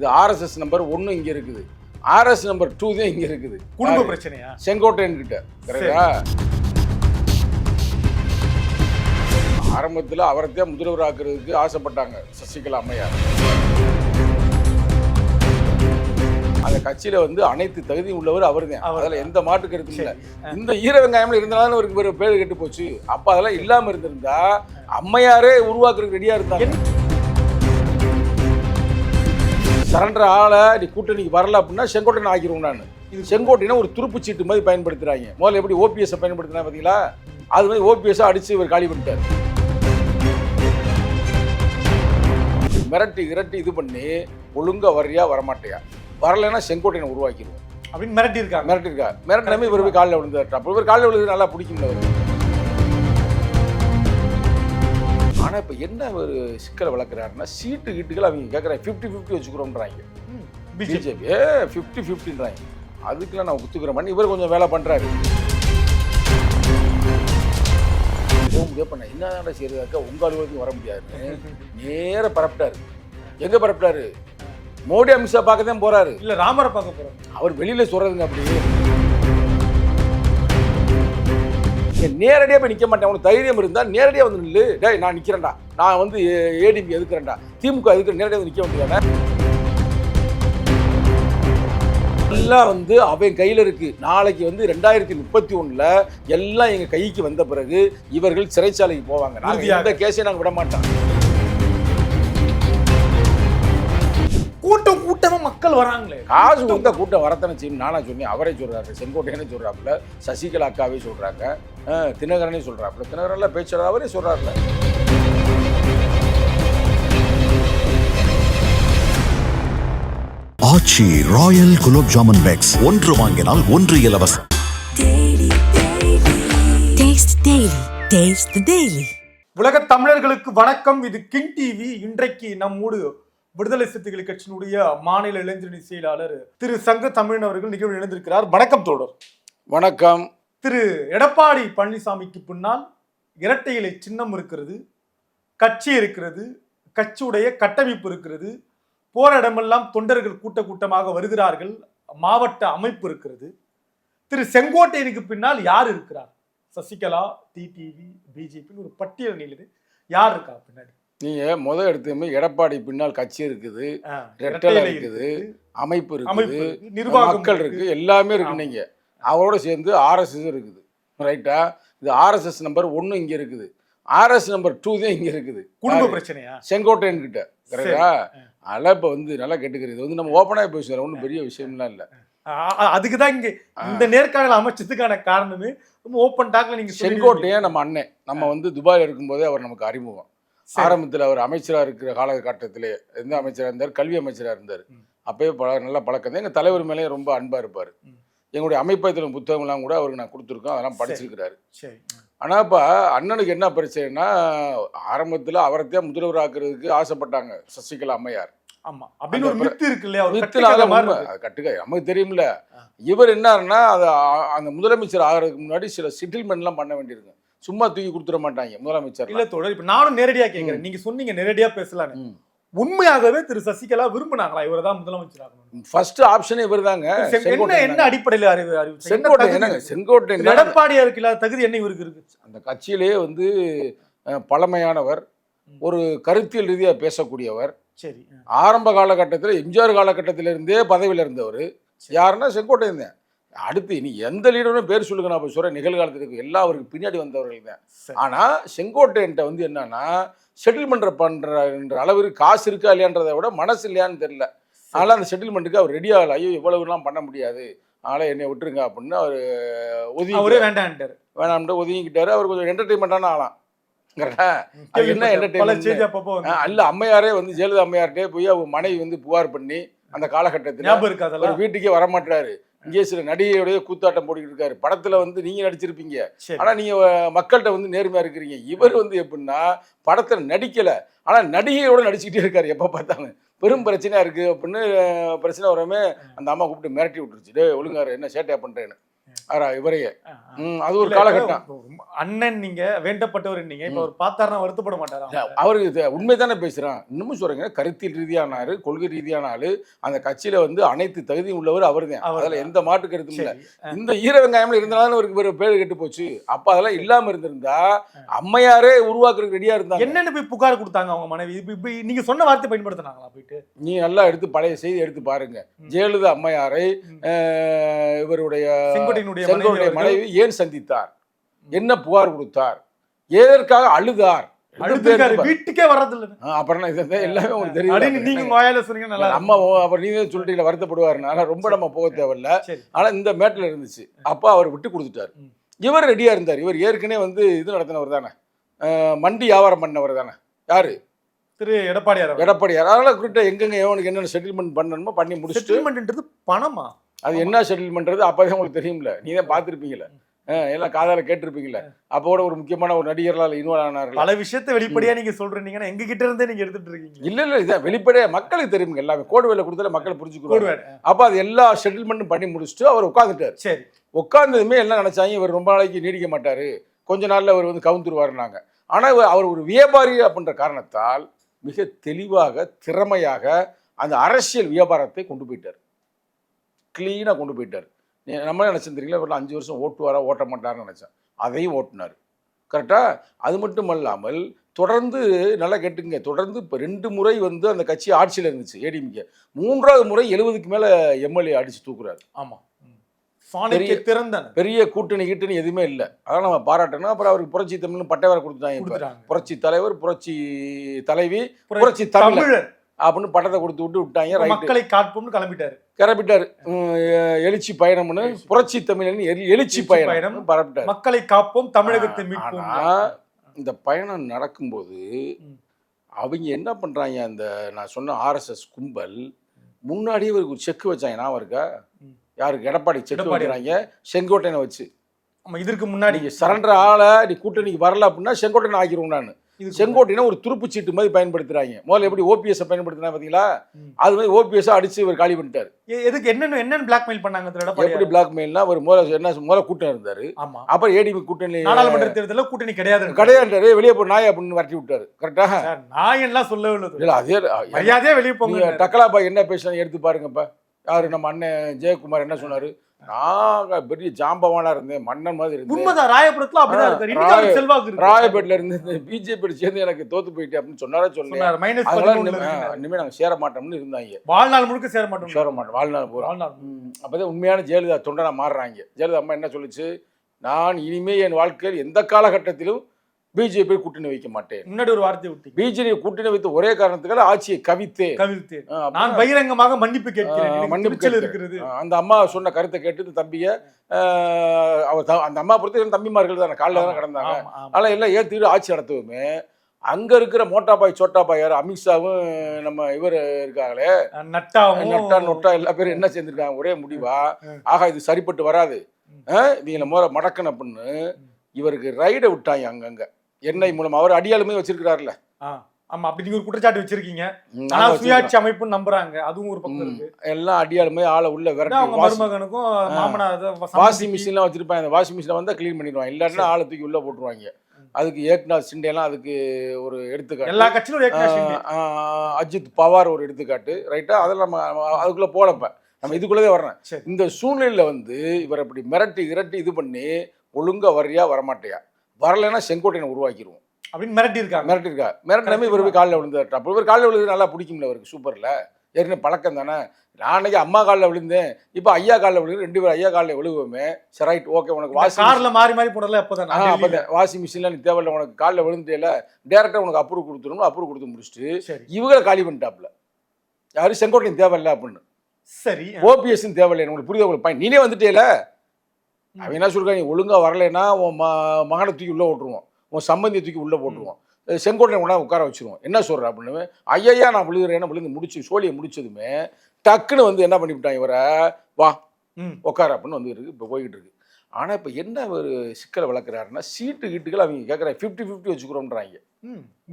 இது RSS number ஒன்று இங்கே இருக்குது. ஆர்எஸ் நம்பர் டூ தான் இங்கே இருக்குது. குடும்ப? பிரச்சனையா? செங்கோட்டையன் கிட்ட கரெக்டா ஆரம்பத்தில் அவரைத்தான் முதல்வர் ஆக்குறதுக்கு ஆசைப்பட்டாங்க சசிகலா அம்மையார். அந்த கட்சியில வந்து அனைத்து தகுதியும் உள்ளவர் அவர் தான். அதுல எந்த மாற்று கருத்தும் இல்லை. இந்த ஈர வெங்காயம்ல இருந்தாலும் அவருக்கு பேர் பேர் கெட்டு போச்சு. அப்ப அதெல்லாம் இல்லாம இருந்திருந்தா அம்மையாரே உருவாக்குறதுக்கு ரெடியா இருந்தாங்க. சரண்டர் ஆளை நீ கூட்டணிக்கு வரல அப்படின்னா செங்கோட்டையன் ஆக்கிடுவோம் நான். இது செங்கோட்டையனை ஒரு துருப்பு சீட்டு மாதிரி பயன்படுத்துறாங்க. முதல்ல எப்படி ஓபிஎஸ் பயன்படுத்தினா பாத்தீங்களா? அது மாதிரி ஓபிஎஸ் அடிச்சு இவர் காலி பண்ணிட்டார். மிரட்டி இரட்டி இது பண்ணி ஒழுங்கா வர்றியா வரமாட்டியா? வரலைன்னா செங்கோட்டையனை உருவாக்கிடுவோம் அப்படின்னு மிரட்டி இருக்காங்க மிரட்டிருக்கா மிரட்டினமே இவர் போய் காலில் விழுந்தார். அப்போ இவர் காலில் விழுது நல்லா பிடிக்கும் அவர். ஆனால் இப்போ என்ன ஒரு சிக்கலை வளர்க்குறாருன்னா சீட்டு கீட்டுகள் அவங்க கேட்குறாங்க. ஃபிஃப்டி ஃபிஃப்டி வச்சுக்கிறோன்றாங்க பிஜேபி. ஏ ஃபிஃப்டி ஃபிஃப்டின்றாங்க அதுக்கெல்லாம் நான் ஒத்துக்கிறேன். பண்ணி இவர் கொஞ்சம் வேலை பண்ணுறாரு பண்ண என்ன செய்யறதாக்கா உங்க அலுவலகத்துக்கு வர முடியாதுன்னு நேர பரப்பிட்டாரு. எங்க பரப்பிட்டாரு? மோடி அமித்ஷா பார்க்க தான் போறாரு. இல்ல ராமரை பார்க்க போறோம் அவர் வெளியில சொல்றதுங்க அப்படி ஏன் நேரடியா போய் நிக்க மாட்டேன். உனக்கு தைரியம் இருந்தா நேரடியா வந்து நில்லு. டேய் நான் நிக்கிறேன்டா. நான் வந்து ஏடிபி எதுக்குறேன்டா? திமுக எதுக்கு நேரடியா வந்து நிக்க வேண்டியதானே? எல்லாம் வந்து அவன் கையில இருக்கு. நாளைக்கு வந்து ரெண்டாயிரத்தி முப்பத்தி ஒண்ணுல எல்லாம் எங்க கைக்கு வந்த பிறகு இவர்கள் சிறைச்சாலைக்கு போவாங்க. நாங்க உறுதியாக. எந்த கேஸையும் நாங்க விட மாட்டோம். கூட்டம் கூட்டமா மக்கள் வராங்களே. காசு கொடுத்தா கூட்டம் வரத்தானே செய்யும்? நானா சொன்னேன். அவரே சொல்றாரு. செங்கோட்டையனே சொல்றாப்புல. சசிகலா அக்காவே சொல்றாங்க. தினகரனே சொல்றாப்புல. தினகரன்ல பேச்சாளர் அவரே சொல்றாருல. Aachi royal gulab jamun packs. ஒன்று வாங்கினால் ஒன்று இலவசம். Taste Daily. Taste the Daily. உலக தமிழர்களுக்கு வணக்கம். இது கிங் டிவி. இன்றைக்கு நம்மோடு விடுதலை சிறுத்தைகள் கட்சியினுடைய மாநில இளைஞரணி செயலாளர் திரு சங்க தமிழன் அவர்கள் நிகழ்வு இணைந்திருக்கிறார். வணக்கம் தோழர். வணக்கம். திரு எடப்பாடி பழனிசாமிக்கு பின்னால் இரட்டை இலை சின்னம் இருக்கிறது கட்சி இருக்கிறது கட்சியுடைய கட்டமைப்பு இருக்கிறது போற இடமெல்லாம் தொண்டர்கள் கூட்ட கூட்டமாக வருகிறார்கள் மாவட்ட அமைப்பு இருக்கிறது. திரு செங்கோட்டையனுக்கு பின்னால் யார் இருக்கிறார்? சசிகலா டிடிவி பிஜேபின்னு ஒரு பட்டியல் நீளுது யார் இருக்கா பின்னாடி? நீங்க முத எடுத்துமே எடப்பாடி பின்னால் கட்சி இருக்குது ரெட்டலை இருக்குது அமைப்பு இருக்குது இருக்கு, நிர்வாகம் மக்கள் இருக்கு எல்லாமே இருக்கு. நீங்க. அவரோட சேர்ந்து ஆர்எஸ்எஸ் இருக்குது. ரைட்டா இது ஆர்எஸ்எஸ் நம்பர் ஒன்று இங்க இருக்குது. ஆர்எஸ் நம்பர் டூ தான் இங்க இருக்குது. குடும்ப? பிரச்சனையா? செங்கோட்டையன் கிட்ட. கரெக்டா. அதெல்லாம் இப்போ வந்து நல்லா கேட்டுக்கிறது இது வந்து நம்ம ஓப்பனாக பேசுகிறோம் ஒன்றும் பெரிய விஷயம்லாம் இல்லை. அதுக்கு தான் இங்க இந்த நேர்காணல் அமைச்சதுக்கான காரணமே ரொம்ப ஓப்பன் டாக்ல நீங்க. செங்கோட்டையன் நம்ம அண்ணன். நம்ம வந்து துபாயில் இருக்கும்போதே அவர் நமக்கு அறிமுகம். ஆரம்பத்தில் அவர் அமைச்சராக இருக்கிற காலகட்டத்திலே எந்த அமைச்சராக இருந்தார் கல்வி அமைச்சராக இருந்தார். அப்பயே பல நல்ல பழக்கம். தான் எங்கள் தலைவர் மேலேயும் ரொம்ப அன்பாக இருப்பார். எங்களுடைய அமைப்பகத்தில் புத்தகம்லாம் கூட அவருக்கு நான் கொடுத்துருக்கோம். அதெல்லாம் படிச்சிருக்கிறாரு. சரி. ஆனால் இப்போ அண்ணனுக்கு என்ன பிரச்சனைனா ஆரம்பத்தில் அவரைத்தான் முதல்வர் ஆக்குறதுக்கு ஆசைப்பட்டாங்க சசிகலா அம்மையார். நமக்கு தெரியும்ல. இவர் என்னன்னா அந்த முதலமைச்சர் ஆகிறதுக்கு முன்னாடி சில செட்டில்மெண்ட்லாம் பண்ண வேண்டியிருக்கு சும்மா தூக்கி கொடுத்துட மாட்டாங்க முதலமைச்சர் இல்ல தோழர் இப்ப நானும் நேரடியா கேக்குறேன். நீங்க சொன்னீங்க நேரடியா பேசலான்னு. ம். உண்மையாகவே திரு சசிகலா விரும்பினாங்களா? இவரை தான் முதலமைச்சர் ஆகணும் ஃபர்ஸ்ட் ஆப்ஷனே இவர் தாங்க. என்ன என்ன அடிப்படையில அறிவு அறிவு? செங்கோட்டை என்னங்க? செங்கோட்டை எடப்பாடியாருக்கு இல்லாத தகுதி என்ன இவருக்கு இருக்கு? அந்த கட்சியிலேயே வந்து பழமையானவர் ஒரு கருத்தியல் ரீதியாக பேசக்கூடியவர். சரி ஆரம்ப காலகட்டத்தில் எம்ஜிஆர் காலகட்டத்திலிருந்தே பதவியில் இருந்தவர். யாருன்னா செங்கோட்டையன் தான். அடுத்து இனி எந்த லீடரும் பேர் சொல்லுங்க நான் இப்போ சொல்கிறேன் நிகழ்காலத்தில் இருக்கு அவருக்கு பின்னாடி வந்தவர்கள் தான். ஆனால் செங்கோட்டையன்ட்ட வந்து என்னன்னா செட்டில்மெண்ட் பண்ணுற அளவுக்கு காசு இருக்கா இல்லையான்றதை விட மனசு இல்லையான்னு தெரியல. அதனால் அந்த செட்டில்மெண்ட்டுக்கு அவர் ரெடி ஆகல. ஐயோ இவ்வளவுலாம் பண்ண முடியாது. அதனால் என்னை விட்டுருங்க அப்படின்னு அவர் ஒதுங்கி அவரே வேண்டான்ட்டாரு. வேணாம்னு ஒதுங்கிக்கிட்டாரு அவர் கொஞ்சம் என்டர்டைன்மெண்ட்டான ஆளாம். அல்ல அம்மையாரே வந்து ஜெயலலிதா அம்மையார்ட்டே போய் அவங்க மனைவி வந்து புகார் பண்ணி அந்த காலகட்டத்தில் வீட்டுக்கே வரமாட்டாரு இங்கே சில நடிகையோடைய கூத்தாட்டம் போட்டுக்கிட்டு இருக்காரு. படத்துல வந்து நீங்க நடிச்சிருப்பீங்க. சரி. ஆனா நீங்க மக்கள்கிட்ட வந்து நேர்மையா இருக்கிறீங்க. இவர் வந்து எப்படின்னா படத்துல நடிக்கல. ஆனா நடிகையோட நடிச்சுக்கிட்டே இருக்காரு. எப்ப பார்த்தாலும். பெரும் பிரச்சனையா இருக்கு அப்படின்னு பிரச்சனை வரமே அந்த அம்மா கூப்பிட்டு மிரட்டி விட்டுருச்சு. ஒழுங்காரு என்ன சேட்டையா பண்றேன்னு? இவரையே. அது ஒரு காலகட்டம். அண்ணன் நீங்க வேண்டப்பட்டவர் நீங்க. இப்ப அவர் பார்த்தாருன்னா வருத்தப்பட மாட்டாரா அவருக்கு உண்மைதானே பேசுறான். இன்னமும் சொல்றேங்க கருத்தியல் ரீதியான ஆளு கொள்கை ரீதியான ஆளு அந்த கட்சியில வந்து அனைத்து தகுதியும் உள்ளவர் அவர்தான். அவர்தான். அதுல எந்த மாட்டு கருத்தும் இல்ல. இந்த ஈர வெங்காயம்ல இருந்தாலும் அவருக்கு ஒரு பேர் கெட்டு போச்சு. அப்ப அதெல்லாம் இல்லாம இருந்திருந்தா அம்மையாரே உருவாக்குறதுக்கு ரெடியா இருந்தாங்க. என்னன்னு போய் புகார் கொடுத்தாங்க அவங்க மனைவி? இப்ப நீங்க சொன்ன வார்த்தை பயன்படுத்தினாங்களா போயிட்டு? நீ நல்லா எடுத்து பழைய செய்தி எடுத்து பாருங்க. ஜெயலலிதா அம்மையாரை இவருடைய செங்கோட்டையினுடைய செங்கோட்டைய மனைவி ஏன் சந்தித்தார்? என்ன புகார் கொடுத்தார்? எதற்காக அழுதார்? வீட்டுக்கே வர்றது இல்ல ஆ, அப்புறம் எல்லாமே உங்களுக்கு தெரியும் நீங்க வாயால சொன்னீங்க நல்லா. அம்மா அப்புறம் நீங்க சொல்லிட்டீங்களா வருத்தப்படுவாருன்னு. ஆனா ரொம்ப நம்ம போக தேவையில்ல. ஆனா இந்த மேட்ல இருந்துச்சு. அப்பா அவர் விட்டு கொடுத்துட்டாரு. இவர் ரெடியா இருந்தார். இவர் ஏற்கனவே வந்து இது நடத்தினவர் தானே? மண்டி வியாபாரம் பண்ணவர் தானே? யாரு? திரு எடப்பாடியார். எடப்பாடியார். அதனால குறிப்பிட்ட எங்கெங்க எவனுக்கு என்னென்ன செட்டில்மெண்ட் பண்ணணுமோ பண்ணி முடிச்சுட்டு செட்டில்மெண்ட்ன்றது பணமா? அது என்ன செட்டில்மெண்ட்றது அப்போதான் உங்களுக்கு தெரியும்ல. நீ தான் பார்த்துருப்பீங்களே எல்லாம் காதால கேட்டிருப்பீங்களே அப்போ கூட ஒரு முக்கியமான ஒரு நடிகர்களால் இன்வால்வ் ஆனார்ல பல விஷயத்தை வெளிப்படையா நீங்க சொல்றீங்கன்னா எங்க கிட்ட இருந்தே நீங்க எடுத்துட்டு இருக்கீங்க. இல்ல இல்ல இதான் வெளிப்படையா மக்களுக்கு தெரியுங்க எல்லாமே கோடு வேலை கொடுத்தாலே மக்கள் கோடுவேடு. அப்போ அது எல்லா செட்டில்மெண்ட்டும் பண்ணி முடிச்சுட்டு அவர் உட்காந்துட்டார் சரி. உட்கார்ந்ததுமே எல்லாம் நினைச்சாங்க? இவர் ரொம்ப நாளைக்கு நீடிக்க மாட்டாரு. கொஞ்ச நாள்ல அவர் வந்து கவுந்துருவாருனாங்க ஆனா அவர் ஒரு வியாபாரி அப்படின்ற காரணத்தால் மிக தெளிவாக திறமையாக அந்த அரசியல் வியாபாரத்தை கொண்டு போயிட்டார். கிளீனாக கொண்டு போயிட்டார். நம்ம தெரியல இவர் அஞ்சு வருஷம் ஓட்டுவாரா ஓட்ட மாட்டார்னு நினைச்சேன். அதையும் ஓட்டினார். கரெக்டா அது மட்டும் அல்லாமல் தொடர்ந்து நல்லா கேட்டுங்க தொடர்ந்து இப்போ ரெண்டு முறை வந்து அந்த கட்சி ஆட்சியில் இருந்துச்சு ஏடிஎம்கே மூன்றாவது முறை எழுபதுக்கு மேலே எம்எல்ஏ அடிச்சு தூக்குறாரு. ஆமா. சாணக்கிய திறந்தன பெரிய கூட்டணி கீட்டணி எதுவுமே இல்லை. அதான் நம்ம பாராட்டணும். அப்புறம் அவருக்கு புரட்சி தமிழ்னு பட்டை வேற கொடுத்துட்டாங்க. புரட்சி தலைவர் புரட்சி தலைவி புரட்சி தமிழர் அப்படின்னு பட்டத்தை கொடுத்து விட்டு விட்டாங்க மக்களை காட்போம்னு கிளம்பிட்டாரு. எ- எழுச்சி பயணம்னு புரட்சி தமிழன் எழுச்சி பயணம். பரப்பிட்டாரு. மக்களை காப்போம் தமிழகத்தை மீட்போம். இந்த பயணம் நடக்கும்போது. அவங்க என்ன பண்றாங்க அந்த நான் சொன்ன ஆர்எஸ்எஸ் கும்பல் முன்னாடியே இவருக்கு ஒரு செக் வச்சாங்க நான் இருக்கா. யாருக்கு? எடப்பாடி செக் எடப்பாடி. வைக்கிறாங்க செங்கோட்டையனை வச்சு. ஆமா இதற்கு முன்னாடி சரண்டர் ஆளை நீ கூட்டணிக்கு வரல அப்படின்னா செங்கோட்டையன் ஆக்கிருவோம் நான். இதுக்கு செங்கோட்டையனை ஒரு துருப்பு சீட்டு மாதிரி பயன்படுத்துறாங்க. முதல்ல எப்படி ஓபிஎஸ் பயன்படுத்தினா பாத்தீங்களா ம். அது மாதிரி ஓபிஎஸ் அடிச்சு இவர் காலி பண்ணிட்டாரு. எதுக்கு என்னென்ன என்னென்ன பிளாக்மெயில் பண்ணாங்க எப்படி பிளாக்மெயில்னா ஒரு முதல்ல என்ன முதல்ல கூட்டம் இருந்தாரு. ஆமா. அப்புறம் ஏடிபி கூட்டணி நாடாளுமன்ற தேர்தலில் கூட்டணி கிடையாது. கிடையாது வெளியே போ நாய் அப்படின்னு விரட்டி விட்டாரு. கரெக்டா சார், நான் எல்லாம் சொல்லவே இல்லை அதே மரியாதையா வெளியே போங்க டக்கலா பாய் என்ன பேசுறாங்க எடுத்து பாருங்கப்பா. யாரு? நம்ம அண்ணன் ஜெயக்குமார் என்ன சொன்னாரு? நான் பெரிய ஜாம்பவானா இருந்தேன் மன்னன் மாதிரி இருந்தேன் உண்மைதான் ராயபுரத்துல அப்படிதான் இருக்காரு. செல்வாக்கு இருக்கு. ராயப்பேட்டில இருந்து பிஜேபி சேர்ந்து எனக்கு தோத்து போயிட்டேன் அப்படின்னு சொன்னாரா சொன்னேன் சொன்னார். மைனஸ் இனிமே- நாங்க சேர மாட்டோம்னு இருந்தாங்க. வாழ்நாள் முழுக்க சேர மாட்டோம் சேர மாட்டோம். வாழ்நாள் பூரா. வாழ்நாள் அப்பதான் உண்மையான ஜெயலலிதா தொண்டனா மாறுறாங்க. ஜெயலலிதா அம்மா என்ன சொல்லுச்சு? நான் இனிமே என் வாழ்க்கையில் எந்த காலகட்டத்திலும் பிஜேபி கூட்டணி வைக்க மாட்டேன். முன்னாடி ஒரு வார்த்தை விட்டீங்க. பிஜேபி கூட்டணி வைத்த ஒரே காரணத்துக்காக ஆட்சியை ஆ, அப்ப நான் பகிரங்கமாக மன்னிப்பு கேட்கிறேன். மன்னிப்பு. இருக்கிறது. அந்த அம்மா சொன்ன கருத்தை கேட்டு தம்பிய அவர் அந்த அம்மா பொறுத்த தம்பிமார்கள் தானே காலில் தானே கிடந்தாங்க. அதனால எல்லாம் ஏற்றிட்டு ஆட்சி நடத்துவோமே. அங்க இருக்கிற மோட்டா பாய் சோட்டா பாய் யார் அமித்ஷாவும் நம்ம இவர் இருக்காங்களே. நட்டாவும். நட்டா நொட்டா எல்லா பேரும் என்ன செஞ்சிருக்காங்க? ஒரே முடிவா. ஆகா இது சரிப்பட்டு வராது. இவங்கள முறை மடக்கணும் அப்படின்னு இவருக்கு ரைடை விட்டாங்க அங்கங்க. எண்ணெய் மூலம். அவர் அடியாளுமே வச்சிருக்கிறாருல்ல ஆ, ஆமா அப்படி நீங்க ஒரு குற்றச்சாட்டு வச்சிருக்கீங்க. ஆனா சுயாட்சி. அமைப்புன்னு நம்புறாங்க. அதுவும் ஒரு பக்கம். இருக்கு. எல்லாம் அடியாளுமே ஆளை உள்ள விரட்டி வாஷிங் மருமகனுக்கும் மாமனார் வாஷிங் மிஷின்லாம் வச்சிருப்பாங்க. அந்த வாஷிங் மிஷினை வந்தா க்ளீன் பண்ணிடுவாங்க. இல்லாட்டினா ஆளை தூக்கி உள்ள போட்டுருவாங்க. அதுக்கு ஏக்நாத் சிண்டேலாம் அதுக்கு ஒரு எடுத்துக்காட்டு. எல்லா கட்சியிலும் அஜித் பவார் ஒரு எடுத்துக்காட்டு. ரைட்டா? அதெல்லாம் நம்ம அதுக்குள்ள போலப்ப. நம்ம இதுக்குள்ளதே வர்றேன். இந்த சூழ்நிலையில வந்து இவர் அப்படி மிரட்டி இரட்டி இது பண்ணி ஒழுங்கா வர்றியா வரமாட்டியா? வரலைன்னா செங்கோட்டையனை உருவாக்கிடுவோம் அப்படின்னு மிரட்டி இருக்காங்க மிரட்டிருக்கா மிரட்டினாமே இவர் போய் காலில் விழுந்தாரு. அப்போ இவர் காலில் விழுது நல்லா பிடிக்கும்ல அவருக்கு சூப்பர்ல. ஏற்கனவே பழக்கம் தானே. நான் அன்னைக்கு அம்மா காலில் விழுந்தேன். இப்போ ஐயா காலில் விழுந்து ரெண்டு பேரும் ஐயா காலில் விழுவோமே. சரி ரைட் ஓகே உனக்கு வாஷிங் கார்ல மாறி மாறி போடல அப்பதான் ஆ நான் அப்போ. வாஷிங் மிஷின்லாம் நீ தேவையில்ல உனக்கு காலில் விழுந்துட்டேல. டேரெக்டாக உனக்கு அப்ரூவ் கொடுத்துருணும் அப்ரூவ் கொடுத்து முடிச்சுட்டு இவங்களை காலி பண்ணிட்டாப்ல யாரும் செங்கோட்டையும் தேவையில்ல அப்படின்னு. சரி ஓபிஎஸ் தேவையில்லை உங்களுக்கு புரியுது உங்களுக்கு பயன் நீனே வந்துட்டேல. அவன் என்ன சொல்றாங்க நீ ஒழுங்கா வரலைன்னா உன் ம மகனை தூக்கி உள்ள போட்டுருவோம் உன் சம்பந்தியை தூக்கி உள்ள போட்டுருவோம் செங்கோட்டை கொண்டா உட்கார வச்சிருவோம் என்ன சொல்ற அப்படின்னு? ஐயா நான் விழுகிறேன்னு விழுந்து முடிச்சு சோழியை முடிச்சதுமே டக்குன்னு வந்து என்ன பண்ணிவிட்டான் இவரை? வா. உட்கார அப்படின்னு வந்து இருக்கு இப்போ போய்கிட்டு இருக்கு. ஆனால் இப்போ என்ன ஒரு சிக்கலை வளர்க்குறாருன்னா சீட்டு கீட்டுகள் அவங்க கேட்குறாங்க ஃபிஃப்டி ஃபிஃப்டி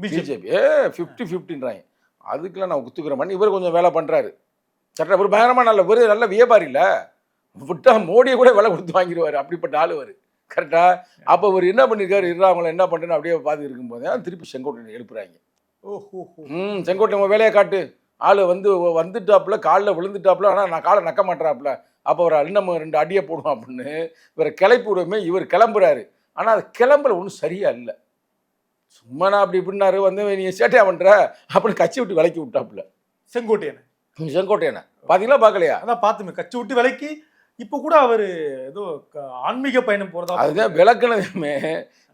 பிஜேபி பிஜேபி ஏ ஃபிஃப்டி ஃபிஃப்டின்றாங்க அதுக்கெல்லாம் நான் ஒத்துக்கிறேன். இவர் கொஞ்சம் வேலை பண்ணுறாரு சட்ட ஒரு பயங்கரமாக நல்ல ஒரு நல்ல வியாபாரி இல்லை. விட்டா மோடியை கூட விலை கொடுத்து வாங்கிடுவாரு. அப்படிப்பட்ட ஆளு அவர். கரெக்டா அப்போ அவர் என்ன பண்ணிருக்காரு? இருறா அவங்கள என்ன பண்ணுறேன்னு அப்படியே பார்த்து இருக்கும்போது தான் திருப்பி செங்கோட்டை எழுப்புறாங்க. ஓஹோ ம் செங்கோட்டை உன் வேலையை காட்டு. ஆள் வந்து வந்துட்டாப்புல காலில் விழுந்துட்டாப்புல ஆனால் நான் காலை நக்க மாட்டேறாப்புல. அப்போ ஒரு இன்னும் ரெண்டு அடியை போடுவோம் அப்படின்னு. இவரை கிளப்பி விடுவோமே இவர் கிளம்புறாரு. ஆனால் அது கிளம்பல ஒன்றும் சரியா இல்லை. சும்மா நான் அப்படி இப்படின்னாரு வந்து நீ சேட்டையா பண்ற? அப்படின்னு கட்சி விட்டு விலக்கி விட்டாப்புல. செங்கோட்டையன். செங்கோட்டையனை. பார்த்தீங்களா பார்க்கலையா? அதான் பார்த்துமே கட்சி விட்டு விலைக்கு இப்போ கூட அவர் ஏதோ ஆன்மீக பயணம் போறதா அதுதான் விளக்குனதுமே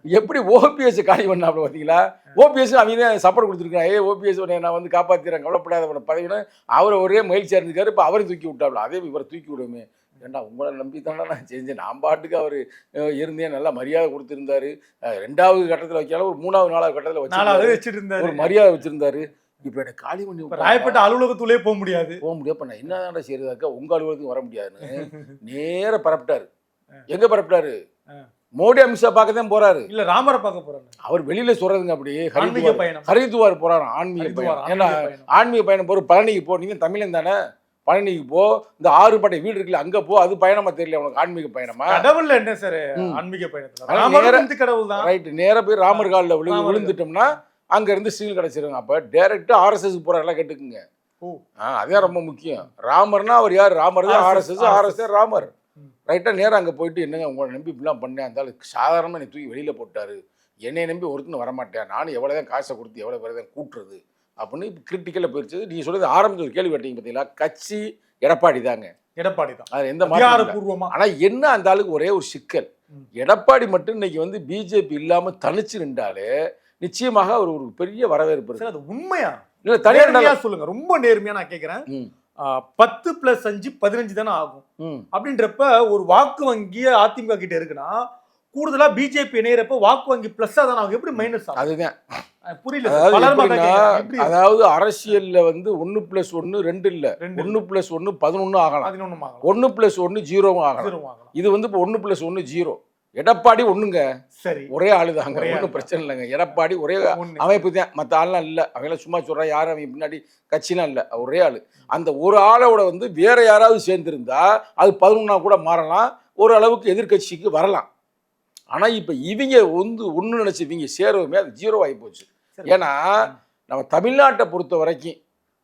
எப்படி ஓபிஎஸ் காலி பண்ணாப்புல பார்த்தீங்களா ஓபிஎஸ் அவங்க தான் சப்போர்ட் கொடுத்துருக்காங்க ஏ ஓபிஎஸ் நான் வந்து காப்பாற்றிறேன் கவலைப்படாத பதவின்னு அவர் ஒரே மகிழ்ச்சியாக இருந்திருக்காரு. இப்போ அவரையும் தூக்கி விட்டாப்புல அதே இவரை தூக்கி விடுமே. ஏண்டா உங்களை நம்பி தானே நான் செஞ்சேன் நான் பாட்டுக்கு அவர் இருந்தேன் நல்லா மரியாதை கொடுத்துருந்தாரு. ரெண்டாவது கட்டத்தில் வைக்கால ஒரு மூணாவது நாலாவது கட்டத்தில் வச்சு வச்சுட்டு இருந்தாரு ஒரு மரியாதை வச்சிருந்தாரு. இப்போ எனக்கு காலி பண்ணி. ராயப்பேட்டை அலுவலகத்துள்ளே போக முடியாது. போக முடியாது. இப்போ நான் என்னடா செய்யறதாக்கா உங்க அலுவலகத்துக்கு வர முடியாதுன்னு நேர பரப்பிட்டாரு. எங்க பரப்பிட்டாரு. மோடி அமித்ஷா பார்க்க தான் போறாரு. இல்ல ராமரை பார்க்க போறாங்க அவர் வெளியில சொல்றதுங்க அப்படி ஹரித்துவார் பயணம். ஹரித்துவார் போறாரு ஆன்மீக பயணம். ஏன்னா ஆன்மீக பயணம். பயணம் போற பழனிக்கு போ. நீங்க தமிழன் தானே? பழனிக்கு போ. இந்த ஆறு படை வீடு இருக்குல்ல அங்க போ. அது பயணமா தெரியல உனக்கு ஆன்மீக பயணமா? கடவுள்ல என்ன சார். ஆன்மீக பயணத்துல. நேரா- இந்து கடவுள் தான் ரைட் நேரா போய் ராமர் காலில் விழு ராமர் விழுந்துட்டோம்னா அங்க இருந்து ஸ்டீல் கிடைச்சிருங்க அப்ப டைரக்டா ஆர்எஸ்எஸ் போறாரெல்லாம் கேட்டுக்குங்க. ஆ அதான் ரொம்ப முக்கியம். ராமர்னா அவர் யார்? ராமர் தான் ஆர்எஸ்எஸ் ஆர்எஸ்எஸ் ராமர். ரைட்டாக நேரா அங்கே போயிட்டு என்னங்க உங்களை நம்பி இப்படிலாம் பண்ணேன்? ஆளு சாதாரணமாக என்னை தூக்கி வெளியில் போட்டாரு. என்னை நம்பி ஒருத்தன் வரமாட்டேன். நானும் எவ்வளோ தான் காசை கொடுத்து எவ்வளோ பேர் தான் கூட்டுறது அப்படின்னு இப்போ கிரிட்டிக்கலாக போயிடுச்சு நீங்கள் சொல்றது ஆரம்பிச்ச ஒரு கேள்வி கேட்டீங்க பார்த்தீங்களா கட்சி எடப்பாடி தாங்க. எடப்பாடி தான். அது எந்த மாற்றம் இல்லை. அதிகாரப்பூர்வமா. ஆனா என்ன அந்த ஆளுக்கு ஒரே ஒரு சிக்கல். எடப்பாடி மட்டும் இன்னைக்கு வந்து பிஜேபி இல்லாம தனிச்சு நின்றாலே நிச்சயமாக அவர் ஒரு பெரிய வரவேற்பு இருக்கு. அது உண்மையா? இல்ல தனியார். சொல்லுங்க. ரொம்ப நேர்மையா நான் ஆ, பத்து பிளஸ் அஞ்சு பதினஞ்சு தானே ஆகும். அப்படின்றப்ப ஒரு வாக்கு வங்கிய அதிமுக கிட்ட இருக்குன்னா கூடுதலா பிஜேபி இணையறப்ப வாக்கு வங்கி பிளஸ் தான் ஆகும். எப்படி மைனஸ் அதுதான். புரியல. அதாவது அரசியல்ல வந்து ஒன்னு பிளஸ் ஒன்னு ரெண்டு இல்ல. ஒன்னு பிளஸ் ஒன்னு பதினொன்னு ஆகலாம். ஒன்னு பிளஸ் ஒன்னு ஜீரோவும் ஆகலாம். ஜீரோ ஆகலாம். இது வந்து இப்போ ஒன்னு பிளஸ் ஒன்னு ஜீரோ. எடப்பாடி ஒண்ணுங்க. சரி. ஒரே ஆளுதாங்க. ஒன்றும். பிரச்சனை இல்லைங்க. எடப்பாடி ஒரே அமைப்பு தான். மற்ற ஆள்லாம் இல்லை. அவங்களாம் சும்மா சொல்கிறா யாரும் அவங்க பின்னாடி கட்சிலாம் இல்லை. ஒரே ஆள். அந்த ஒரு ஆளோட வந்து வேற யாராவது சேர்ந்திருந்தா அது பதினொன்னா கூட மாறலாம். ஒரு அளவுக்கு எதிர்க்கட்சிக்கு வரலாம். ஆனால் இப்போ இவங்க வந்து ஒன்று நினச்சி இவங்க சேரவுமே அது ஜீரோ ஆகி போச்சு. ஏன்னா நம்ம தமிழ்நாட்டை பொறுத்த வரைக்கும்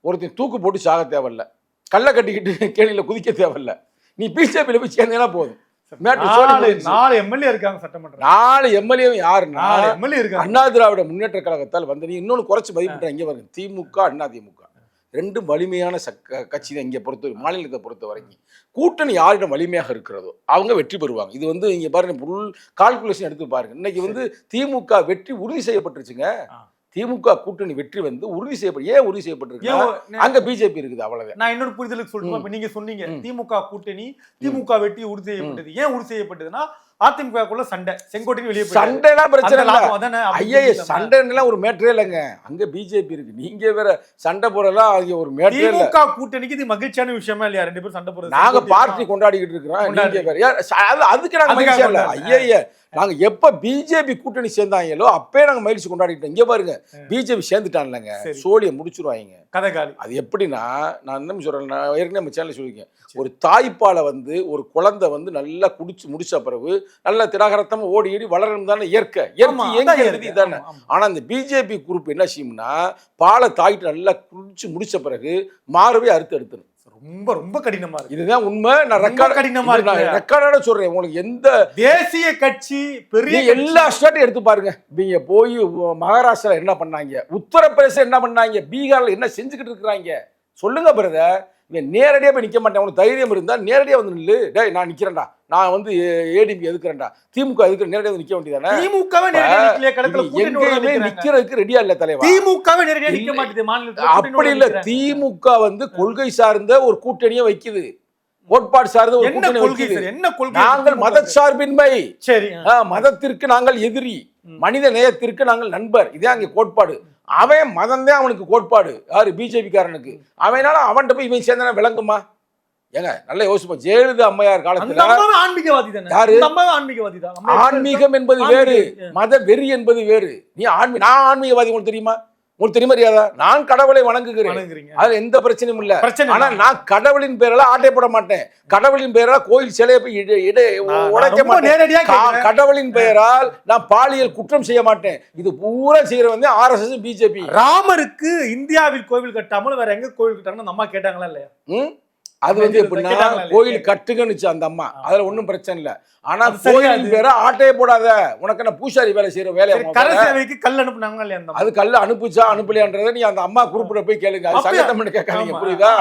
ஒருத்தன் தூக்கு போட்டு சாக தேவையில்ல. கல்லை கட்டிக்கிட்டு கேணியில் குதிக்க தேவையில்ல. நீ பிஜேபியில் போய் சேர்ந்தேன்னா போதும். நாலு எம்எல்ஏ இருக்காங்க சட்டமன்றம் நாலு எம்எல்ஏ யாருன்னா நாலு எம்எல்ஏ இருக்காங்க. அண்ணா திராவிட முன்னேற்ற கழகத்தால் வந்து நீ இன்னொன்று குறைச்சி மதிப்பிட்டா இங்கே பாருங்க. திமுக அண்ணா திமுக ரெண்டும் வலிமையான சக்க கட்சி தான் இங்கே பொறுத்த மாநிலத்தை பொறுத்த வரைக்கும். கூட்டணி யாரிடம் வலிமையாக இருக்கிறதோ அவங்க வெற்றி பெறுவாங்க. இது வந்து இங்கே பாருங்க ஃபுல் கால்குலேஷன் எடுத்து பாருங்க. இன்னைக்கு வந்து திமுக வெற்றி உறுதி செய்யப்பட்டுருச்சுங்க. திமுக கூட்டணி வெற்றி வந்து உறுதி செய்யப்பட்டு ஏன் உறுதி செய்யப்பட்டிருக்கு அங்க பிஜேபி இருக்குது அவ்வளவுதான். நான் இன்னொரு புரிதலுக்கு சொல்லட்டுமா? ம். இப்ப நீங்க சொன்னீங்க. திமுக கூட்டணி திமுக வெட்டி உறுதி செய்யப்பட்டது. ஏன் உறுதி செய்யப்பட்டதுன்னா அதிமுகக்குள்ள சண்டை. செங்கோட்டையும் வெளியே. சண்டைலாம் பிரச்சனை இல்லை. ஐயா? சண்டைலாம் ஒரு மேட்டரே இல்லைங்க. அங்க பிஜேபி இருக்கு. நீங்க வேற சண்டை போறலாம் அங்க ஒரு மேட்டரே இல்லை. திமுக கூட்டணிக்கு இது மகிழ்ச்சியான விஷயமா இல்லையா? ரெண்டு பேரும் சண்டை போடுறது நாங்க பார்ட்டி கொண்டாடிக்கிட்டு இருக்கிறோம். அதுக்கு நாங்க மகிழ்ச்சியா இல்ல. ஐயா நாங்க எப்ப பிஜேபி கூட்டணி சேர்ந்தாங்களோ அப்பயே நாங்க மகிழ்ச்சி கொண்டாடிட்டோம் இங்க பாருங்க. பிஜேபி சேர்ந்துட்டான்லங்க. சரி. சோழியை முடிச்சிருவாங்க. கதை காலி. அது எப்படின்னா நான் என்ன சொல்றேன். நான் ஏற்கனவே நம்ம சேனல் சொல்லியிருக்கேன். ஒரு தாய்ப்பாலை வந்து ஒரு குழந்தை வந்து நல்லா குடிச்சு முடிச்ச பிறகு நல்லா திடாகரத்தமா ஓடி ஓடி வளரணும் தானே இயற்கை. இயற்கை. விதி தானே ஆமா, ஆமா. ஆனா இந்த பிஜேபி குரூப் என்ன செய்யும்னா பாலை தாய்ட்டு நல்லா குடிச்சு முடிச்ச பிறகு மாறவே அறுத்து எடுத்துரும். ரொம்ப ரொம்ப கடினமா இருக்கு. இதுதான் உண்மை. நான் ரெக்கார்ட் கடினமா இருக்கு. ரெக்கார்டோட சொல்றேன். உங்களுக்கு எந்த தேசிய கட்சி பெரிய எல்லா ஸ்டேட்டும் எடுத்து பாருங்க. நீங்க போய் மகாராஷ்டிரா என்ன பண்ணாங்க? உத்தரப்பிரதேசம் என்ன பண்ணாங்க? பீகார்ல என்ன செஞ்சுக்கிட்டு இருக்கிறாங்க? சொல்லுங்க பிரதர் இவன் நேரடியாக போய் நிற்க மாட்டேன். உனக்கு தைரியம் இருந்தா நேரடியாக வந்து நில்லு. டேய் நான் நிக்கிறேன்டா. நான் வந்து ஏடிபி எதுக்குறேன்டா? திமுக எதுக்கு நேரடியாக வந்து நிக்க வேண்டியதானே? திமுகவே எங்கேயுமே நிக்கிறாங்க. நிக்கிறதுக்கு ரெடியா இல்ல தலைவா. திமுகவே நேரடியா நிக்க இல்லை. மாட்டேது அப்படி இல்ல. திமுக வந்து கொள்கை சார்ந்த ஒரு கூட்டணியை வைக்குது. கோட்பாடு சார்ந்த ஒரு கூட்டணி வைக்குது. என்ன கொள்கை நாங்கள்? மதச்சார்பின்மை. சரி. மதத்திற்கு நாங்கள் எதிரி. மனித நேயத்திற்கு நாங்கள் நண்பர். இதே அங்கே கோட்பாடு. அவன் மதம் தான் அவனுக்கு கோட்பாடு. யாரு? பிஜேபி காரனுக்கு அவனால அவன்கிட்ட போய் இவன் சேர்ந்தனா விளங்குமா? ஏங்க நல்லா யோசிப்போம். ஜெயலலிதா அம்மையார் காலத்துல ஆன்மீகவாதி தானே? யாரு? ஆன்மீகவாதி தான். ஆன்மீகம் என்பது வேறு. மத வெறி என்பது வேறு. நீ ஆன்மீ நான் ஆன்மீகவாதி உங்களுக்கு தெரியுமா? உங்களுக்கு தெரியுமா தெரியாதா? நான் கடவுளை வணங்குகிறேன். அதுல எந்த பிரச்சனையும் இல்ல. ஆனா. நான் கடவுளின் பேரால ஆட்டை போட மாட்டேன். கடவுளின் பேரால கோயில் சிலையை போய் உடைக்க மாட்டேன். கடவுளின் பெயரால் நான் பாலியல் குற்றம் செய்ய மாட்டேன். இது பூரா செய்யற வந்து ஆர்எஸ்எஸ் பிஜேபி ராமருக்கு இந்தியாவில் கோவில் கட்டாமல் வேற எங்க கோவில் கட்டாங்கன்னு அந்த அம்மா கேட்டாங்களா இல்லையா? அது வந்து எப்படின்னா? கோயில் கட்டுங்கன்னுச்சு அந்த அம்மா அதுல ஒண்ணும் பிரச்சனை இல்ல ஆனா அது? பேரை ஆட்டையே போடாத உனக்கு என்ன பூசாரி வேலை செய்யற வேலையை கர. சேவைக்கு கல் இல்லையா அம்மா? அது கல்ல அனுப்புச்சா அனுப்பலையான்றதை நீ அந்த அம்மா குறிப்பிட போய் கேளுங்க அது அப்படியா? சங்கத்தமிழ் கேட்காதீங்க. புரியுதா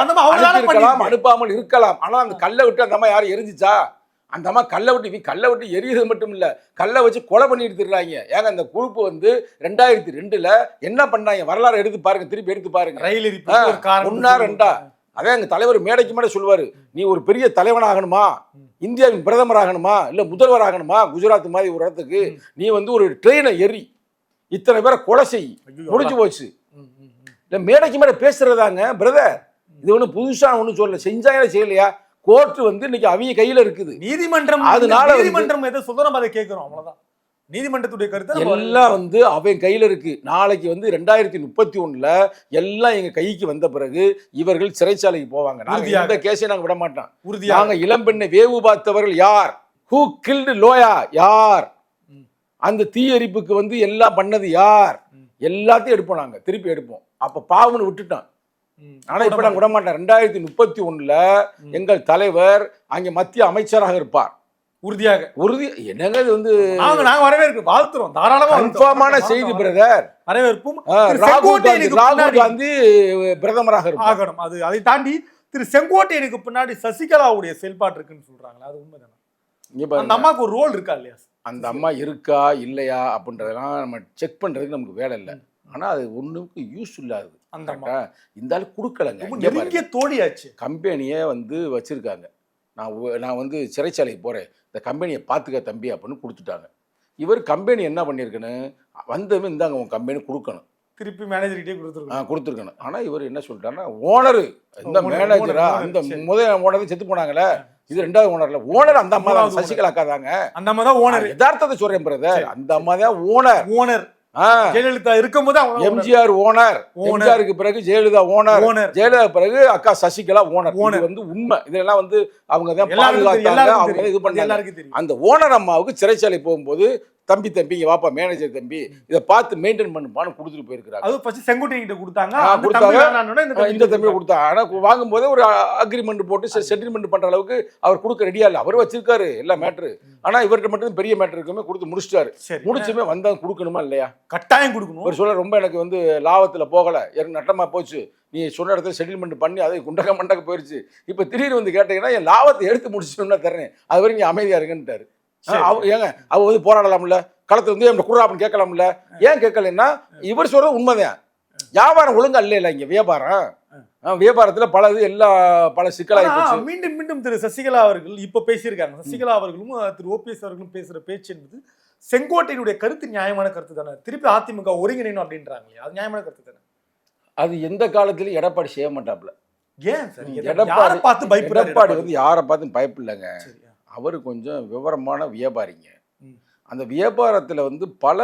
பண்ணிருக்கு. அனுப்பாமல் இருக்கலாம் ஆனா அந்த கல்லை விட்டு அந்த அம்மா யாரும் எரிஞ்சுச்சா அந்த அம்மா கல்லை விட்டு இவங்க கல்லை விட்டு எரியுறது மட்டும் இல்ல கல்லை வச்சு கொலை பண்ணிட்டு இருக்காங்க ஏங்க அந்த குரூப் வந்து ரெண்டாயிரத்தி ரெண்டுல என்ன பண்ணாங்க வரலாறு எடுத்து பாருங்க திருப்பி எடுத்து பாருங்க ரயில் ஒன்னா ரெண்டா அதே எங்க தலைவர் மேடைக்கு மேலே சொல்லுவாரு நீ ஒரு பெரிய தலைவன் ஆகணுமா இந்தியாவின் பிரதமர் ஆகணுமா இல்ல முதல்வர் ஆகணுமா குஜராத் மாதிரி ஒரு இடத்துக்கு நீ வந்து ஒரு ட்ரெயினை எரி இத்தனை பேரை கொலை செய். முடிஞ்சு போச்சு. இல்ல மேடைக்கு மேல பேசுறதாங்க பிரதர் இது ஒன்றும் புதுசா ஒன்றும் சொல்லல. செஞ்சாங்களா செய்யலையா? கோர்ட் வந்து இன்னைக்கு அவங்க கையில இருக்குது. நீதிமன்றம் அதனால நீதிமன்றம் எதை நம்ம அதை கேட்கிறோம் அவ்வளவுதான். நீதிமன்றத்துடைய கருத்தை எல்லாம் வந்து அவன் கையில இருக்கு. நாளைக்கு வந்து ரெண்டாயிரத்தி முப்பத்தி ஒண்ணுல எல்லாம் எங்க கைக்கு வந்த பிறகு இவர்கள் சிறைச்சாலைக்கு போவாங்க. நாங்க. எந்த கேஸையும் நாங்க விட மாட்டோம். நாங்க இளம்பெண்ணை வேவு பார்த்தவர்கள் யார்? ஹூ கில்டு லோயா யார். அந்த தீயரிப்புக்கு வந்து எல்லாம் பண்ணது யார். எல்லாத்தையும் எடுப்போம் நாங்க. திருப்பி எடுப்போம். அப்ப பாவம்னு விட்டுட்டோம். ம். ஆனா இப்ப நாங்க விட மாட்டோம். ரெண்டாயிரத்தி முப்பத்தி ஒண்ணுல ம். எங்கள் தலைவர் அங்க மத்திய அமைச்சராக இருப்பார். உறுதியாக. உறுதி என்னங்க இது வந்து நாங்க நாங்க வரவேற்கிறோம் வாழ்த்துறோம் தாராளமா. கன்ஃபார்மான செய்தி பிரதர். வரவேற்பும் ராகுல் காந்தி ராகுல் காந்தி பிரதமராக ஆகணும் அது அதை தாண்டி திரு செங்கோட்டையனுக்கு பின்னாடி சசிகலாவுடைய செயல்பாடு இருக்குன்னு சொல்றாங்களா அது உண்மைதானே? அந்த அம்மாவுக்கு ஒரு ரோல் இருக்கா இல்லையா? அந்த அம்மா இருக்கா இல்லையா அப்படின்றதெல்லாம் நம்ம செக் பண்றதுக்கு நமக்கு வேலை இல்லை. ஆனா அது ஒண்ணுக்கு யூஸ் இல்லாது அந்த அம்மா? இந்த ஆள் கொடுக்கலங்க. நெருங்கிய தோழியாச்சு. கம்பெனியை வந்து வச்சிருக்காங்க. நான் நான் வந்து சிறைச்சாலைக்கு போறேன். இந்த கம்பெனியை பார்த்துக்க தம்பி அப்படின்னு கொடுத்துட்டாங்க. இவர் கம்பெனி என்ன பண்ணியிருக்குன்னு வந்தவன் இந்தாங்க உன் கம்பெனி கொடுக்கணும். திருப்பி மேனேஜர்கிட்டே கொடுத்துருக்கோம் கொடுத்துருக்கணும். ஆனா இவர் என்ன சொல்லிட்டாருன்னா ஓனரு இந்த மேனேஜரா அந்த. முதல் ஓனர் செத்து போனாங்களே இது ரெண்டாவது ஓனர்ல ஓனர் அந்த அம்மா தான் சசிகலா அக்கா தாங்க அந்த அம்மா தான் ஓனர் யதார்த்தத்தை சொல்றேன் பிரதர். அந்த அம்மா தான் ஓனர் ஓனர் ஜெயலலிதா இருக்கும்போது அவங்க எம்ஜிஆர் ஓனர். எம்ஜிஆருக்கு பிறகு ஜெயலலிதா ஓனர். ஓனர். ஜெயலலிதா பிறகு அக்கா சசிகலா ஓனர். இது வந்து உண்மை. இதெல்லாம் வந்து அவங்க தான் அவங்க இது பண்ணாங்க. தெரியும். அந்த ஓனர் அம்மாவுக்கு சிறைச்சாலை போகும்போது தம்பி தம்பி இங்க வாப்பா மேனேஜர் தம்பி இதை பார்த்து மெயின்டைன் பண்ணுப்பான்னு கொடுத்துட்டு போயிருக்கிறாங்க. அது ஃபர்ஸ்ட் செங்கோட்டை கிட்ட கொடுத்தாங்க. கொடுத்தாங்க. இந்த தம்பி கொடுத்தா ஆனா வாங்கும்போதே ஒரு அக்ரிமெண்ட் போட்டு செட்டில்மெண்ட் பண்ற அளவுக்கு அவர் கொடுக்க ரெடியா இல்ல. அவர் வச்சிருக்காரு எல்லா மேட்ரு ஆனா இவர்கிட்ட மட்டும் பெரிய மேட்ரு இருக்குமே கொடுத்து முடிச்சிட்டாரு. முடிச்சுமே வந்தா கொடுக்கணுமா இல்லையா? கட்டாயம் கொடுக்கணும். ஒரு சொல்ல ரொம்ப எனக்கு வந்து லாபத்துல போகல. எனக்கு நட்டமா போச்சு. நீ சொன்ன இடத்துல செட்டில்மெண்ட் பண்ணி அதை குண்டக்க மண்டக்க போயிருச்சு. இப்ப திடீர்னு வந்து கேட்டீங்கன்னா என் லாபத்தை எடுத்து முடிச்சுட்டோம்னா தர்றேன். அது வரைக்கும் நீ அமைதியா இருக்குன்ட்டாரு ஆ, சரி. அவ- ஏங்க அவ வந்து போராடலாம்ல. களத்துல வந்து என் அப்படின்னு கேட்கலாம்ல. ஏன் கேட்கலன்னா இவர் சொல்றது உண்மைதான். வியாபாரம் ஒழுங்கா இல்ல இல்ல இங்க வியாபாரம். வியாபாரத்துல பல இது எல்லா பல சிக்கலாகி மீண்டும் மீண்டும் திரு சசிகலா அவர்கள் இப்ப பேசியிருக்காங்க சசிகலா அவர்களும் திரு ஓபிஎஸ் அவர்களும் பேசுற பேச்சு என்பது செங்கோட்டையினுடைய கருத்து நியாயமான கருத்து தானே? திருப்பி அதிமுக ஒருங்கிணைணும் அப்படின்றாங்க இல்லையா? அது நியாயமான கருத்து தானே? அது எந்த காலத்திலயும் எடப்பாடி செய்ய மாட்டாப்ல ஏன் சார்? எடப்பாடி பார்த்து பயப்படுறாரு எடப்பாடி வந்து யாரை பார்த்தும் பயப்பில்லைங்க. அவர் கொஞ்சம் விவரமான வியாபாரிங்க. அந்த வியாபாரத்துல வந்து பல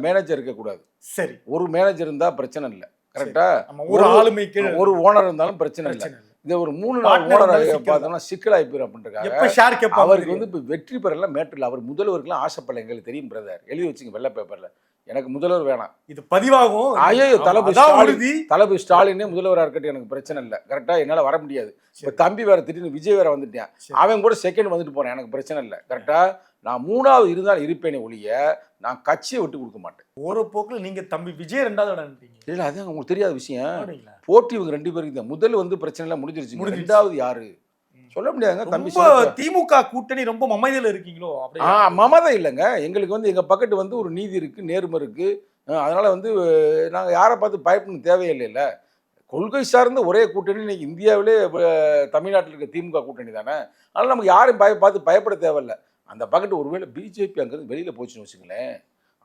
மேனேஜர் இருக்கக்கூடாது. சரி. ஒரு மேனேஜர் இருந்தா பிரச்சனை இல்லை. கரெக்டா நம்ம ஒரு ஒரு- ஆளுமை கீழ ஒரு ஓனர் இருந்தாலும் பிரச்சனை இல்லை. இது ஒரு மூணு இருந்தாலும் சிக்கல். பார்த்தோம்னா சிக்கலாகி போயிடும் அப்படின்றாங்க அவருக்கு வந்து இப்போ வெற்றி பெறலாம் மேட்டர் இல்லை அவர் முதல்வருக்குலாம் ஆசைப்படல எங்களுக்கு தெரியும் பிரதர் எழுதி வச்சுங்க வெள்ளை பேப்பர்ல எனக்கு முதல்வர் வேணாம். இது பதிவாகும். ஐயோ, தளபதி தளபதி ஸ்டாலினே முதல்வராக இருக்கட்டும் எனக்கு பிரச்சனை இல்லை. கரெக்டாக என்னால் வர முடியாது. இப்போ தம்பி வேற திடீர்னு விஜய் வேற வந்துட்டேன். அவன் கூட செகண்ட் வந்துட்டு போறேன் எனக்கு பிரச்சனை இல்லை. கரெக்டா நான் மூணாவது இருந்தால் இருப்பேனே ஒழிய நான் கட்சியை விட்டு கொடுக்க மாட்டேன். ஒரு போக்குல நீங்க தம்பி விஜய் ரெண்டாவது இடம்ன்றீங்க இல்லை அது உங்களுக்கு தெரியாத விஷயம்? போட்டி இவங்க ரெண்டு பேருக்கு தான். முதல் வந்து பிரச்சனை எல்லாம் முடிஞ்சிருச்சு. ரெண்டாவது யாரு? சொல்ல முடியாதுங்க தம்பி. திமுக கூட்டணி ரொம்ப மமைதில இருக்கீங்களோ? ஆ மமதை இல்லைங்க. எங்களுக்கு வந்து எங்க பக்கத்து வந்து ஒரு நீதி இருக்கு நேர்மை இருக்கு. அஹ் அதனால வந்து அஹ், நாங்க யாரை பார்த்து பயப்படணும் தேவையில்லைல்ல கொள்கை சார்ந்த ஒரே கூட்டணி இன்னைக்கு இந்தியாவிலே தமிழ்நாட்டில் இருக்க திமுக கூட்டணி தானே. அதனால நமக்கு யாரையும் பய பார்த்து பயப்பட தேவையில்ல. அந்த பக்கத்து ஒருவேளை பிஜேபி அங்கிருந்து வெளியில போச்சுன்னு வச்சுங்களேன்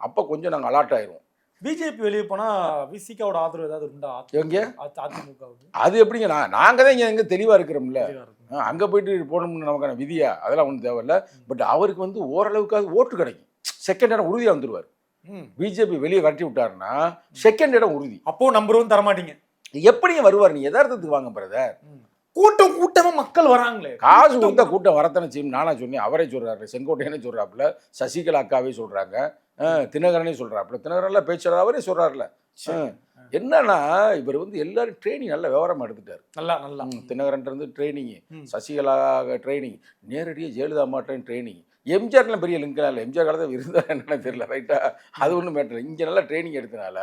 அப்போ கொஞ்சம் நாங்கள் அலர்ட் ஆயிரும் பிஜேபி வெளியே போனா விசிகாவோட ஆதரவு ஏதாவது உண்டா? எங்க? அதிமுகவுக்கு. அது எப்படிங்க? நான் நாங்கள் தான் இங்கே எங்கே தெளிவாக இருக்கிறோம்ல. அங்க போயிட்டு போகணும்னு நமக்கான விதியா? அதெல்லாம் ஒன்றும் தேவையில்ல. பட் அவருக்கு வந்து ஓரளவுக்காவது ஓட்டு கிடைக்கும். செகண்ட் இடம் உறுதியாக வந்துருவார். ம். பிஜேபி வெளியே விரட்டி விட்டாருன்னா செகண்ட் இடம் உறுதி. அப்போ நம்பர் ஒன் தரமாட்டீங்க. எப்படிங்க வருவார்? நீ எதார்த்தத்துக்கு வாங்க பிரதர் கூட்டம் கூட்டமா மக்கள் வராங்களே. காசு கொடுத்தா கூட்டம் வரத்தானே செய்யும்? நானா சொன்னேன். அவரே சொல்றாரு. செங்கோட்டையனே சொல்றாப்புல. சசிகலா அக்காவே சொல்றாங்க. அஹ், தினகரனே சொல்றாப்புல. தினகரன்ல பேச்சாளர் அவரே சொல்றாருல. அஹ், என்னன்னா இவர் வந்து எல்லாரும் ட்ரைனிங் நல்ல விவரமா எடுத்துட்டாரு. நல்லா நல்லா. தினகரன் இருந்து ட்ரைனிங். சசிகலா ட்ரைனிங் நேரடியாக ஜெயலலிதா மாட்டன் ட்ரைனிங் எம்ஜிஆர்லாம் பெரிய லிங்க் இல்லை. எம்ஜிஆர் காலத்தில் இருந்தா என்னன்னு தெரியல ரைட்டா அது ஒன்றும் மேட்டர் இங்கே நல்லா ட்ரைனிங் எடுத்தனால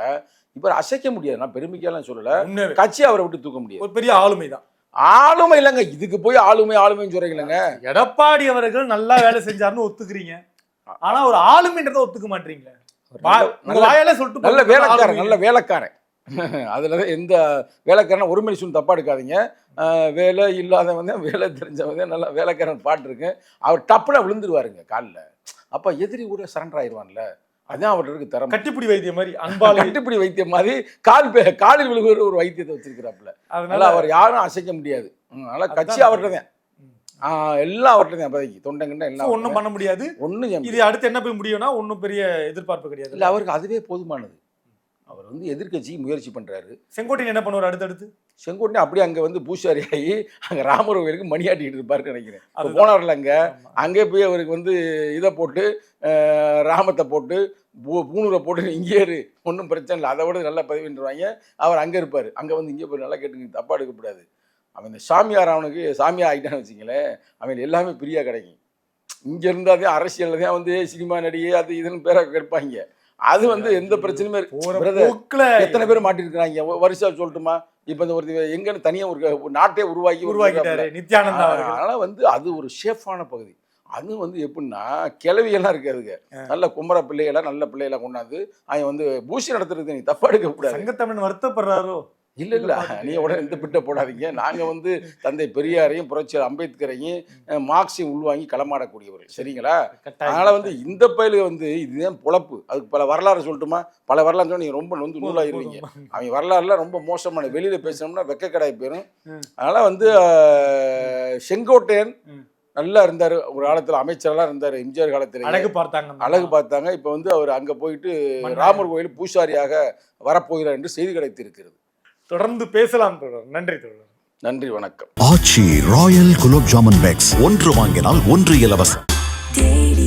இவர் அசைக்க முடியாது. நான் பெருமைக்கெல்லாம் சொல்லலை. கட்சி அவரை விட்டு தூக்க முடியாது. ஒரு பெரிய ஆளுமை தான் ஆளுமை இல்லைங்க. இதுக்கு போய் ஆளுமை ஆளுமைன்னு சொல்றீங்களேங்க. எடப்பாடி அவர்கள் நல்லா வேலை செஞ்சாருன்னு ஒத்துக்கிறீங்க. ஆனா ஒரு ஆளுமைன்றதை ஒத்துக்க மாட்டீங்களே? வாயால சொல்லிட்டு நல்ல வேலைக்காரன். நல்ல வேலைக்காரன். அதில் எந்த வேலைக்காரன் ஒரு மனுஷன் தப்பாக எடுக்காதீங்க. வேலை இல்லாதவன் தான் வேலை தெரிஞ்சவன் நல்லா வேலைக்காரன் பாட்டு இருக்கு. அவர் டப்புனா விழுந்துருவாருங்க காலில். அப்போ எதிரி கூட சரண்டர் ஆயிடுவான்ல அதான் அவர்கிட்ட இருக்கு திறமை கட்டிப்பிடி வைத்தியம் மாதிரி அன்பாலே. கட்டுப்பிடி வைத்தியம் மாதிரி கால் காலில் விழுகிற ஒரு வைத்தியத்தை வச்சிருக்கிறாப்புல. அதனால அவர் யாரும் அசைக்க முடியாது. அதனால கட்சி அவர்கிட்ட தான். எல்லாம் அவர்கிட்ட தான் அப்போதைக்கு தொண்டங்கண்ட எல்லாம் ஒண்ணும் பண்ண முடியாது. ஒன்றும் இது அடுத்து என்ன போய் முடியும்னா ஒண்ணும் பெரிய எதிர்பார்ப்பு கிடையாது. இல்லை அவருக்கு அதுவே போதுமானது. அவர் வந்து எதிர்க்கட்சிக்கு முயற்சி பண்றாரு. செங்கோட்டையன் என்ன பண்ணுவார் அடுத்தடுத்து? செங்கோட்டை அப்படியே அங்கே வந்து பூசாரி ஆகி அங்கே ராமர் கோயிலுக்கு மணி ஆட்டிட்டு இருப்பாருன்னு நினைக்கிறேன். அதுதான். போனார்ல அங்கே. அங்கே போய் அவருக்கு வந்து இதை போட்டு ராமத்தை போட்டு பூ பூணூரை போட்டு இங்கே இரு ஒன்றும் பிரச்சனை இல்லை அதை விட நல்லா பதிவுன்றாங்க அவர் அங்கே இருப்பார். அங்கே வந்து இங்கே போய் நல்லா கேட்டுங்க தப்பாக எடுக்கக்கூடாது அவன் இந்த சாமியார் அவனுக்கு சாமியார் ஆகிட்டான்னு வச்சுங்களேன் அவன் எல்லாமே ஃப்ரீயாக கிடைக்கும். இங்கே இருந்தாதே அரசியலில் தான் வந்து சினிமா நடிகை அது இதுன்னு பேரை கேட்பாங்க. அது வந்து எந்த பிரச்சனையுமே இருக்கு. எத்தனை பேர் மாட்டிருக்கிறாங்க? வருஷம் சொல்லட்டுமா? இப்போ இந்த ஒரு எங்கன்னு தனியாக ஒரு நாட்டே உருவாக்கி உருவாக்கிட்டாரு நித்யானந்தா அதனால வந்து அது ஒரு சேஃபான பகுதி. அது வந்து எப்படின்னா கிளவியெல்லாம் இருக்காதுங்க நல்ல குமர பிள்ளைகளாம் நல்ல பிள்ளைகளை கொண்டாந்து அவன் வந்து பூசி நடத்துறது நீ தப்பா எடுக்க கூடாது சங்கத்தமிழன் வருத்தப்படுறாரோ? இல்ல இல்ல. நீ உடனே இந்த பிட்ட போடாதீங்க. நாங்க வந்து தந்தை பெரியாரையும் புரட்சியாளர் அம்பேத்கரையும் மார்க்ஸையும் உள்வாங்கி களமாடக்கூடியவர்கள். சரிங்களா? அதனால வந்து இந்த பயிலுக வந்து இதுதான் பொழப்பு. அதுக்கு பல வரலாறு சொல்லட்டுமா? பல வரலாறு சொன்னா நீங்க ரொம்ப நொந்து நூலாயிருவீங்க அவங்க வரலாறுலாம் ரொம்ப மோசமான வெளியில பேசினோம்னா வெக்கக்கடாய் போயிடும் ம். அதனால வந்து செங்கோட்டையன். நல்லா இருந்தாரு. ஒரு காலத்துல அமைச்சரெல்லாம் இருந்தாரு எம்ஜிஆர் காலத்துல அழகு பார்த்தாங்க அழகு பார்த்தாங்க. இப்ப வந்து அவர் அங்க போயிட்டு. ராமர் கோயில் பூசாரியாக வரப்போகிறார் என்று செய்தி கிடைத்திருக்கிறது. தொடர்ந்து பேசலாம் தொடர். நன்றி தொடர். நன்றி வணக்கம். ஆச்சி ராயல் குலோப் ஜாமுன் பேக்ஸ் ஒன்று வாங்கினால் ஒன்று இலவசம். Daily,